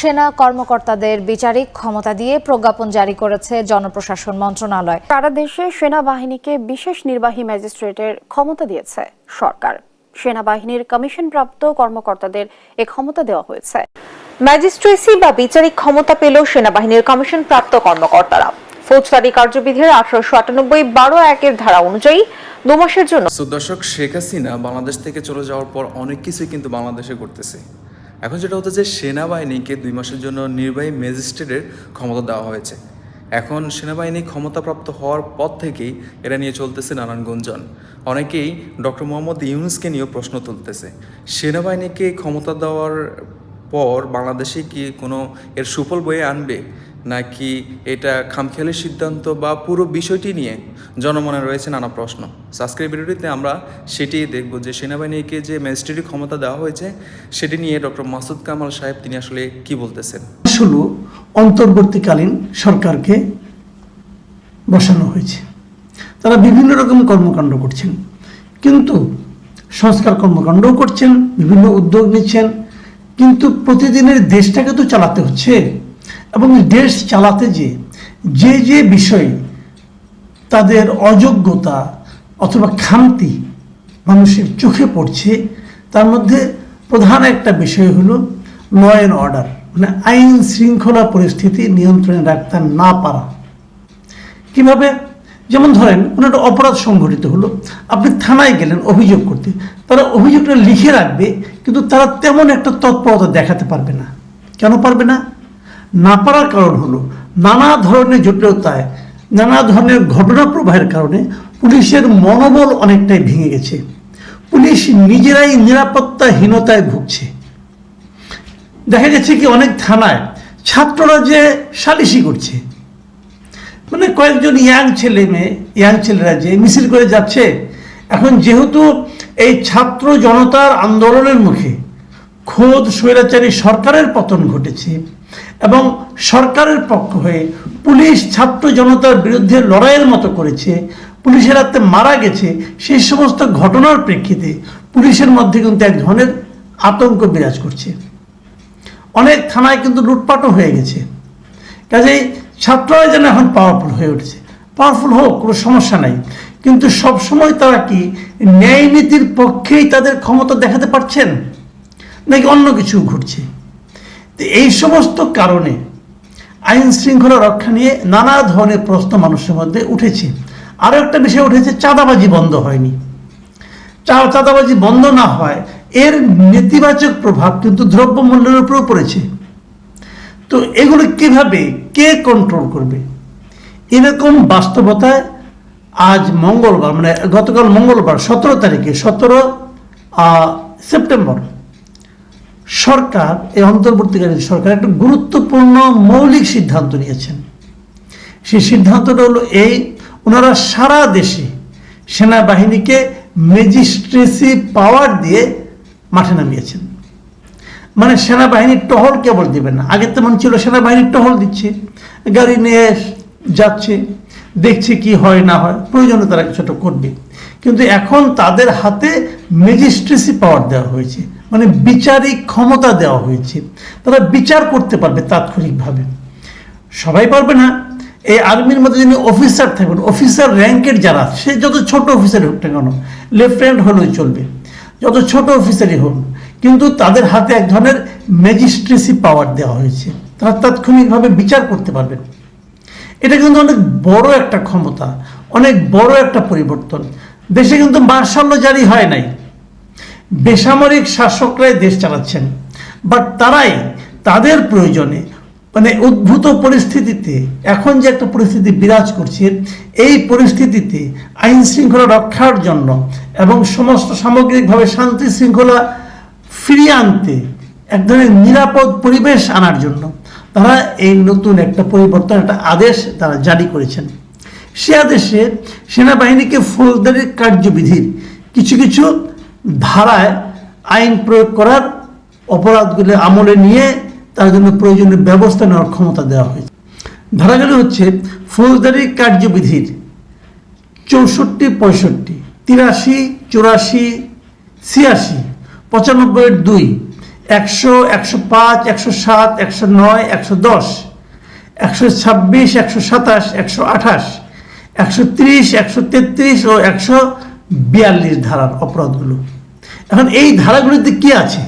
সেনা কর্মকর্তাদের বিচারিক ক্ষমতা দিয়ে প্রজ্ঞাপন জারি করেছে জনপ্রশাসন মন্ত্রণালয়। সারা দেশে সেনাবাহিনীকে বিশেষ নির্বাহী ম্যাজিস্ট্রেটের ক্ষমতা দিয়েছে সরকার। সেনাবাহিনীর কমিশনপ্রাপ্ত কর্মকর্তাদের এ ক্ষমতা দেওয়া হয়েছে। ম্যাজিস্ট্রেসি বা বিচারিক ক্ষমতা পেল সেনাবাহিনীর কমিশন প্রাপ্ত কর্মকর্তারা। ফৌজদারি কার্যবিধির আঠারোশো আটানব্বই বারো একের ধারা অনুযায়ী দু মাসের জন্য দর্শক শেখ হাসিনা বাংলাদেশ থেকে চলে যাওয়ার পর অনেক কিছুই কিন্তু বাংলাদেশে করতেছে এখন যেটা হতো যে সেনাবাহিনীকে দুই মাসের জন্য নির্বাহী ম্যাজিস্ট্রেটের ক্ষমতা দেওয়া হয়েছে। এখন সেনাবাহিনী ক্ষমতাপ্রাপ্ত হওয়ার পর থেকেই এরা নিয়ে চলতেছে নানান গুঞ্জন। অনেকেই ডক্টর মোহাম্মদ ইউনুসকে নিয়েও প্রশ্ন তুলতেছে। সেনাবাহিনীকে ক্ষমতা দেওয়ার পর বাংলাদেশে কি কোনো এর সুফল বয়ে আনবে? নাকি এটা খামখেয়ালি সিদ্ধান্ত বা পুরো বিষয়টি নিয়ে? জনমনে রয়েছে নানা প্রশ্ন। আজকের ভিডিওটিতে আমরা সেটি দেখব যে সেনাবাহিনীকে যে ম্যাজিস্ট্রেটের ক্ষমতা দেওয়া হয়েছে, সেটি নিয়ে ডক্টর মাসুদ কামাল সাহেব তিনি আসলে কি বলতেছেন? হলো অন্তর্বর্তীকালীন সরকারকে বসানো হয়েছে। তারা বিভিন্ন রকম কর্মকাণ্ড করছেন। কিন্তু সংস্কার কর্মকাণ্ডও করছেন, বিভিন্ন উদ্যোগ নিচ্ছেন। কিন্তু প্রতিদিনের দেশটাকে তো চালাতে হচ্ছে। এবং দেশ চালাতে যে যে যে বিষয়ে তাদের অযোগ্যতা অথবা খামতি মানুষের চোখে পড়ছে, তার মধ্যে প্রধান একটা বিষয় হলো ল অ্যান্ড অর্ডার মানে আইন শৃঙ্খলা পরিস্থিতি নিয়ন্ত্রণে রাখতে না পারা। কীভাবে? যেমন ধরেন, কোনো একটা অপরাধ সংঘটিত হলো, আপনি থানায় গেলেন অভিযোগ করতে, তারা অভিযোগটা লিখে রাখবে, কিন্তু তারা তেমন একটা তৎপরতা দেখাতে পারবে না। কেন পারবে না? না পারার কারণ হলো নানা ধরনের জটিলতায়, নানা ধরনের ঘটনা প্রবাহের কারণে পুলিশের মনোবল অনেকটাই ভেঙে গেছে। পুলিশ নিজেরাই নিরাপত্তাহীনতায় ভুগছে। দেখা গেছে কি অনেক থানায় ছাত্ররা যে সালিশি করছে। মানে কয়েকজন ইয়াং ছেলে মেয়ে, ইয়াং ছেলেরা যে মিছিল করে যাচ্ছে, এখন যেহেতু এই ছাত্র জনতার আন্দোলনের মুখে খোদ স্বৈরাচারী সরকারের পতন ঘটেছে এবং সরকারের পক্ষ হয়ে পুলিশ ছাত্র জনতার বিরুদ্ধে লড়াইয়ের মতো করেছে। পুলিশের হাতে মারা গেছে। সেই সমস্ত ঘটনার প্রেক্ষিতে পুলিশের মধ্যে কিন্তু এক ধরনের আতঙ্ক বিরাজ করছে। অনেক থানায় কিন্তু লুটপাটও হয়ে গেছে। কাজেই ছাত্ররা যেন এখন পাওয়ারফুল হয়ে উঠেছে। পাওয়ারফুল হোক, কোনো সমস্যা নাই। কিন্তু সবসময় তারা কি ন্যায় নীতির পক্ষেই তাদের ক্ষমতা দেখাতে পারছেন? নাকি অন্য কিছু ঘটছে? এই সমস্ত কারণে আইন শৃঙ্খলা রক্ষা নিয়ে নানা ধরনের প্রশ্ন মানুষের মধ্যে উঠেছে। আরও একটা বিষয় উঠেছে, চাঁদাবাজি বন্ধ হয়নি। চাঁদাবাজি বন্ধ না হয়, এর নেতিবাচক প্রভাব কিন্তু দ্রব্যমূল্যের উপরেও পড়েছে। তো এগুলো কীভাবে, কে কন্ট্রোল করবে? এরকম বাস্তবতায় আজ মঙ্গলবার মানে গতকাল মঙ্গলবার, সতেরো তারিখে, সতেরো সেপ্টেম্বর সরকার, এই অন্তর্বর্তীকালীন সরকার একটা গুরুত্বপূর্ণ মৌলিক সিদ্ধান্ত নিয়েছেন। সেই সিদ্ধান্তটা হলো এই, ওনারা সারা দেশে সেনাবাহিনীকে ম্যাজিস্ট্রেসি পাওয়ার দিয়ে মাঠে নামিয়েছেন। মানে সেনাবাহিনীর টহল কেবল দিবে না। আগে তেমন ছিল সেনাবাহিনীর টহল দিচ্ছে, গাড়ি নিয়ে যাচ্ছে, দেখছে কি হয় না হয়, প্রয়োজনে তারা কিছুটা করবে। কিন্তু এখন তাদের হাতে ম্যাজিস্ট্রেসি পাওয়ার দেওয়া হয়েছে। মানে বিচারিক ক্ষমতা দেওয়া হয়েছে। তারা বিচার করতে পারবে তাৎক্ষণিকভাবে। সবাই পারবে না, এই আর্মির মধ্যে যিনি অফিসার থাকবেন অফিসার র্যাঙ্কের যারা, সে যত ছোট অফিসারই হোক না কেন লেফটেন্যান্ট হলেও চলবে। যত ছোট অফিসারই হোক, কিন্তু তাদের হাতে এক ধরনের ম্যাজিস্ট্রেসি পাওয়ার দেওয়া হয়েছে। তারা তাৎক্ষণিকভাবে বিচার করতে পারবেন এটা কিন্তু অনেক বড় একটা ক্ষমতা, অনেক বড় একটা পরিবর্তন। দেশে কিন্তু মার্শাল্য জারি হয় নাই। বেসামরিক শাসকরাই দেশ চালাচ্ছেন। বাট তারাই তাদের প্রয়োজনে মানে উদ্ভূত পরিস্থিতিতে, এখন যে একটা পরিস্থিতি বিরাজ করছে, এই পরিস্থিতিতে আইন শৃঙ্খলা রক্ষার জন্য এবং সমস্ত সামগ্রিকভাবে শান্তি শৃঙ্খলা ফিরিয়ে আনতে এক ধরনের নিরাপদ পরিবেশ আনার জন্য তারা এই নতুন একটা পরিবর্তন, একটা আদেশ তারা জারি করেছেন। সে আদেশে সেনাবাহিনীকে ফৌজদারি কার্যবিধির কিছু কিছু ধারায় আইন প্রয়োগ করার অপরাধগুলি আমলে নিয়ে তার জন্য প্রয়োজনীয় ব্যবস্থা নেওয়ার ক্ষমতা দেওয়া হয়েছে। ধারাগুলো হচ্ছে ফৌজদারি কার্যবিধির চৌষট্টি, পঁয়ষট্টি, তিরাশি, চুরাশি, ছিয়াশি পঁচানব্বই দুই, একশো একশো পাঁচ, একশো সাত, একশো নয়, একশো দশ, একশো ছাব্বিশ, একশো সাতাশ, একশো আঠাশ, একশো ত্রিশ, একশো তেত্রিশ ও একশো বিয়াল্লিশ ধারার অপরাধগুলো। এখন এই ধারাগুলিতে কি আছে?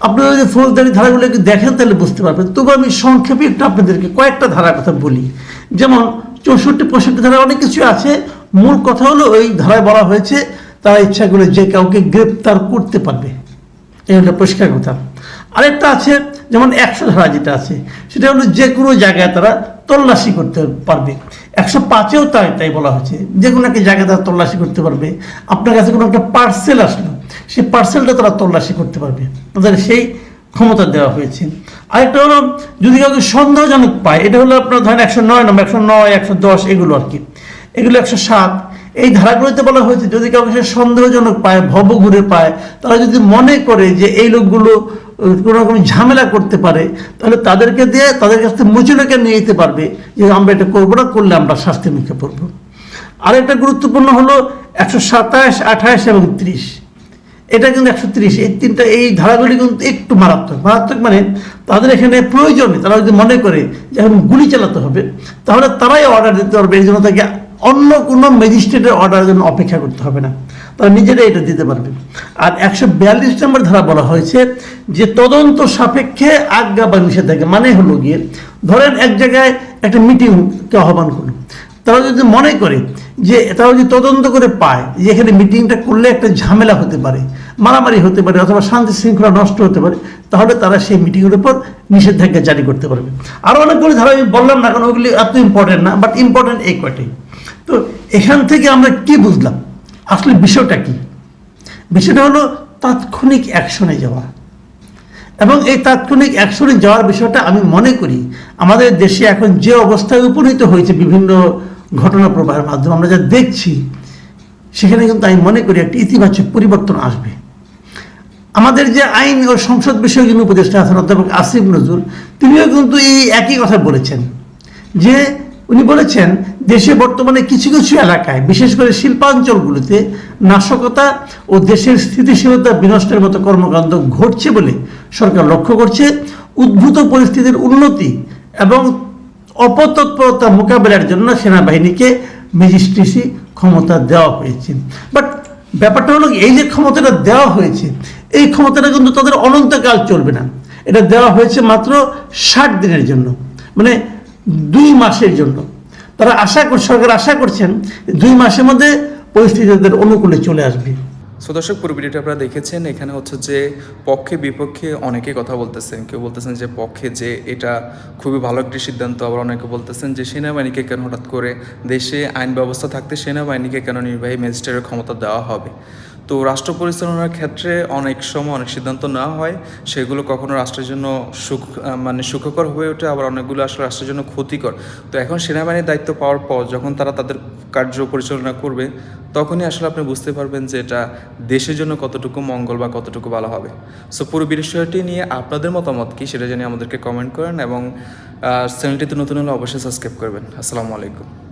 আপনারা যদি ফৌজদারি ধারাগুলো একটু দেখেন, তাহলে বুঝতে পারবেন। তবু আমি সংক্ষেপে একটু আপনাদেরকে কয়েকটা ধারার কথা বলি। যেমন, চৌষট্টি, পঁয়ষট্টি ধারা অনেক কিছু আছে। মূল কথা হলো, ওই ধারায় বলা হয়েছে, তারা ইচ্ছা করে যে কাউকে গ্রেপ্তার করতে পারবে। এই হলো পরিষ্কার কথা। আরেকটা আছে, যেমন একশো ধারা যেটা আছে, সেটা হলো যে কোনো জায়গায় তারা তল্লাশি করতে পারবে। একশো পাঁচেও তাই তাই বলা হয়েছে। যে কোনো একটা জায়গায় তারা তল্লাশি করতে পারবে। আপনার কাছে কোনো একটা পার্সেল আসলো। সেই পার্সেলটা তারা তল্লাশি করতে পারবে। তাদের সেই ক্ষমতা দেওয়া হয়েছে। আরেকটা হলো, যদি কাউকে সন্দেহজনক পায়, এটা হলো আপনার ধরেন একশো নয় নম্বর, একশো নয়, একশো দশ, এগুলো আর কি। এগুলো একশো সাত। এই ধারাগুলোতে বলা হয়েছে, যদি কাউকে সে সন্দেহজনক পায় ভব ঘুরে পায়, তারা যদি মনে করে যে এই লোকগুলো কোনো রকম ঝামেলা করতে পারে, তাহলে তাদেরকে দিয়ে তাদের কাছ থেকে মুচুলেকে নিয়ে যেতে পারবে যে আমরা এটা করব না, করলে আমরা শাস্তির মুখে পড়ব। আরেকটা গুরুত্বপূর্ণ হলো, একশো সাতাশ, আঠাশ এবং ত্রিশ। এটা কিন্তু একশো তিরিশ। এই তিনটা, এই ধারাগুলি কিন্তু একটু মারাত্মক। মারাত্মক মানে তাদের এখানে প্রয়োজনে তারা যদি মনে করে যে এখন গুলি চালাতে হবে, তাহলে তারাই অর্ডার দিতে পারবে। এই জন্য তাকে অন্য কোনো ম্যাজিস্ট্রেটের অর্ডারের জন্য অপেক্ষা করতে হবে না। তারা নিজেরাই এটা দিতে পারবে। আর একশো বিয়াল্লিশ নম্বর ধারা বলা হয়েছে যে তদন্ত সাপেক্ষে আজ্ঞা বা নিষেধাজ্ঞা মানে হলো গিয়ে ধরেন এক জায়গায় একটা মিটিংকে আহ্বান করল। তারা যদি মনে করে যে তারা যদি তদন্ত করে পায় যে এখানে মিটিংটা করলে একটা ঝামেলা হতে পারে, মারামারি হতে পারে অথবা শান্তি শৃঙ্খলা নষ্ট হতে পারে, তাহলে তারা সেই মিটিংয়ের উপর নিষেধাজ্ঞা জারি করতে পারবে। আরও অনেকগুলি ধারা আমি বললাম না, কারণ ওগুলি এত ইম্পর্টেন্ট না বাট ইম্পর্টেন্ট এই কয়টাই তো এখান থেকে আমরা কি বুঝলাম? আসলে বিষয়টা কি? বিষয়টা হলো তাৎক্ষণিক অ্যাকশনে যাওয়া। এবং এই তাৎক্ষণিক অ্যাকশনে যাওয়ার বিষয়টা আমি মনে করি, আমাদের দেশে এখন যে অবস্থায় উপনীত হয়েছে বিভিন্ন ঘটনা প্রবাহের মাধ্যমে আমরা যা দেখছি, সেখানে কিন্তু আমি মনে করি একটি ইতিবাচক পরিবর্তন আসবে। আমাদের যে আইন ও সংসদ বিষয়ক যিনি উপদেষ্টা আছেন, অধ্যাপক আসিফ নজরুল, তিনিও কিন্তু এই একই কথা বলেছেন, যে উনি বলেছেন, দেশে বর্তমানে কিছু কিছু এলাকায়, বিশেষ করে শিল্পাঞ্চলগুলোতে নাশকতা ও দেশের স্থিতিশীলতা বিনষ্টের মতো কর্মকাণ্ড ঘটছে বলে সরকার লক্ষ্য করছে। উদ্ভূত পরিস্থিতির উন্নতি এবং অপতৎপরতা মোকাবেলার জন্য সেনাবাহিনীকে ম্যাজিস্ট্রেসি ক্ষমতা দেওয়া হয়েছে। বাট ব্যাপারটা হলো এই যে ক্ষমতাটা দেওয়া হয়েছে, এই ক্ষমতাটা কিন্তু তাদের অনন্তকাল চলবে না। এটা দেওয়া হয়েছে মাত্র ষাট দিনের জন্য মানে দুই মাসের জন্য। তারা আশা কর সরকার আশা করছেন দুই মাসের মধ্যে পরিস্থিতি তাদের অনুকূলে চলে আসবে। সো দর্শক, পুরো ভিডিওটা আপনারা দেখেছেন। এখানে হচ্ছে যে পক্ষে, বিপক্ষে অনেকে কথা বলতেছেন। কেউ বলতেছেন যে পক্ষে যে এটা খুবই ভালো একটি সিদ্ধান্ত। আবার অনেকে বলতেছেন যে সেনাবাহিনীকে কেন হঠাৎ করে দেশে আইন ব্যবস্থা থাকতে সেনাবাহিনীকে কেন নির্বাহী ম্যাজিস্ট্রেটের ক্ষমতা দেওয়া হবে? তো রাষ্ট্র পরিচালনার ক্ষেত্রে অনেক সময় অনেক সিদ্ধান্ত নেওয়া হয়। সেগুলো কখনো রাষ্ট্রের জন্য সুখ মানে সুখকর হয়ে ওঠে। আবার অনেকগুলো আসলে রাষ্ট্রের জন্য ক্ষতিকর। তো এখন সেনাবাহিনীর দায়িত্ব পাওয়ার পর যখন তারা তাদের কার্য পরিচালনা করবে তখনই আসলে আপনি বুঝতে পারবেন যে এটা দেশের জন্য কতটুকু মঙ্গল বা কতটুকু ভালো হবে। সো পুরো বিষয়টি নিয়ে আপনাদের মতামত কী সেটা জানিয়ে আমাদেরকে কমেন্ট করেন এবং চ্যানেলটিতে নতুন হলে অবশ্যই সাবস্ক্রাইব করবেন। আসসালামু আলাইকুম।